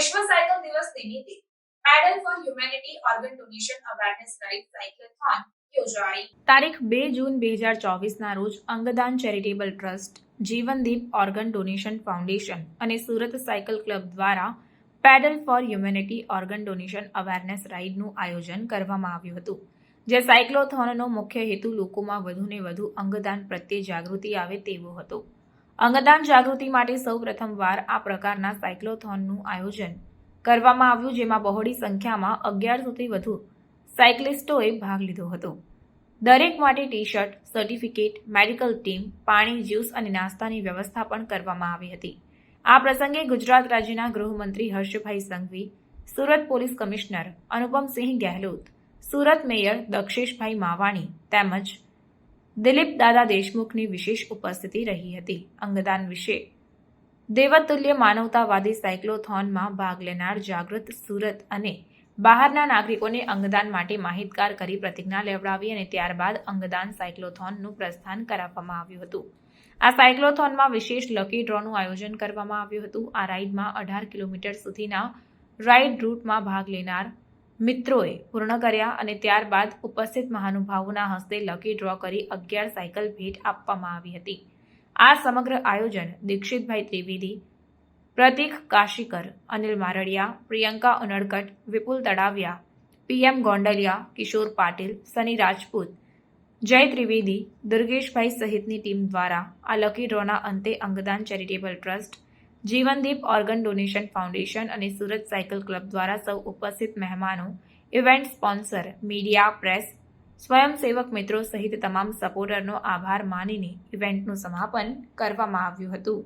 વિશ્વ સાયકલ દિવસ નિમિત્તે pedal for humanity organ donation awareness ride cyclothon તારીખ બે જૂન બે હજાર ચોવીસના રોજ અંગદાન charitable trust Jeevandeep organ donation foundation અને સુરત સાયકલ ક્લબ દ્વારા pedal for humanity organ donation awareness રાઇડનું આયોજન કરવામાં આવ્યું હતું, જે સાયક્લોથોનનો મુખ્ય હેતુ લોકોમાં વધુને વધુ અંગદાન પ્રત્યે જાગૃતિ આવે તેવો હતો. અંગદાન જાગૃતિ માટે સૌ પ્રથમવાર આ પ્રકારના સાયક્લોથોનનું આયોજન કરવામાં આવ્યું, જેમાં બહોળી સંખ્યામાં અગિયારસોથી વધુ સાયકલિસ્ટોએ ભાગ લીધો હતો. દરેક માટે T shirt certificate, medical team, પાણી, જ્યુસ અને નાસ્તાની વ્યવસ્થા પણ કરવામાં આવી હતી. આ પ્રસંગે ગુજરાત રાજ્યના ગૃહમંત્રી Harshbhai Sanghavi, Surat police commissioner Anupamsingh Gehlot, Surat mayor Daksheshbhai Mavani તેમજ દિલીપ દાદા દેશમુખની વિશેષ ઉપસ્થિતિ રહી હતી. અંગદાન વિશે દેવતુલ્ય માનવતાવાદી સાયક્લોથોનમાં ભાગ લેનાર જાગૃત સુરત અને બહારના નાગરિકોને અંગદાન માટે માહિતગાર કરી પ્રતિજ્ઞા લેવડાવી અને ત્યારબાદ અંગદાન સાયક્લોથોનનું પ્રસ્થાન કરાવવામાં આવ્યું હતું. આ સાયક્લોથોનમાં વિશેષ લકી ડ્રોનું આયોજન કરવામાં આવ્યું હતું. આ રાઇડમાં અઢાર કિલોમીટર સુધીના રાઇડ રૂટમાં ભાગ લેનાર મિત્રોએ પૂર્ણ કર્યા અને ત્યારબાદ ઉપસ્થિત મહાનુભાવોના હસ્તે લકી ડ્રો કરી અગિયાર સાયકલ ભેટ આપવામાં આવી હતી. આ સમગ્ર આયોજન દીક્ષિતભાઈ ત્રિવેદી, પ્રતિક કાશીકર, અનિલ મારડિયા, પ્રિયંકા ઉનડકટ, વિપુલ તડાવિયા, પીએમ ગોંડલિયા, કિશોર પાટીલ, સની રાજપૂત, જય ત્રિવેદી, દુર્ગેશભાઈ સહિતની ટીમ દ્વારા આ લકી ડ્રોના અંતે અંગદાન charitable trust Jeevandeep organ donation foundation અને સુરત સાયકલ ક્લબ દ્વારા સૌ ઉપસ્થિત મહેમાનો, ઇવેન્ટ સ્પોન્સર, મીડિયા, પ્રેસ, સ્વયંસેવક મિત્રો સહિત તમામ સપોર્ટરનો આભાર માનીને ઇવેન્ટનું સમાપન કરવામાં આવ્યું હતું.